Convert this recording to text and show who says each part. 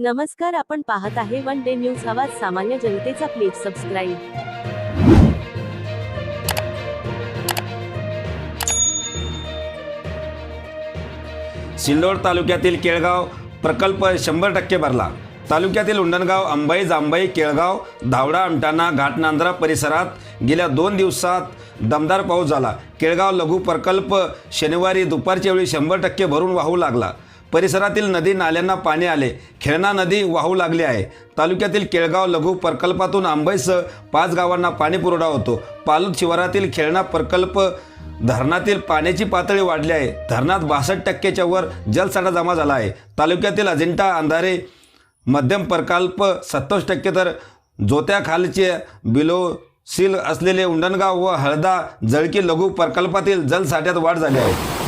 Speaker 1: नमस्कार आपण पाहत आहे वन डे न्यूज आवाज सामान्य जनतेचा प्लीज सबस्क्राईब
Speaker 2: सिल्लोड तालुक्यातील केळगाव प्रकल्प शंभर टक्के भरला. तालुक्यातील उंडणगाव अंबाई जांबाई केळगाव धावडा आमटाणा घाटनांद्रा परिसरात गेल्या दोन दिवसात दमदार पाऊस झाला. केळगाव लघु प्रकल्प शनिवारी दुपारच्या वेळी शंभर टक्के भरून वाहू लागला. परिसरातील नदी नाल्यांना पाणी आले. खेळणा नदी वाहू लागली आहे. तालुक्यातील केळगाव लघु प्रकल्पातून आंबईसह पाच गावांना पाणी पुरवठा होतो. पालूद शिवारातील खेळणा प्रकल्प धरणातील पाण्याची पातळी वाढली आहे. धरणात बासष्ट टक्केच्या वर जलसाठा जमा झाला आहे. तालुक्यातील अजिंठा अंधारे मध्यम प्रकल्प सत्तावीस टक्के तर जोत्याखालचे बिलो सील असलेले उंडणगाव व हळदा जळकी लघु प्रकल्पातील जलसाठ्यात वाढ झाली आहे.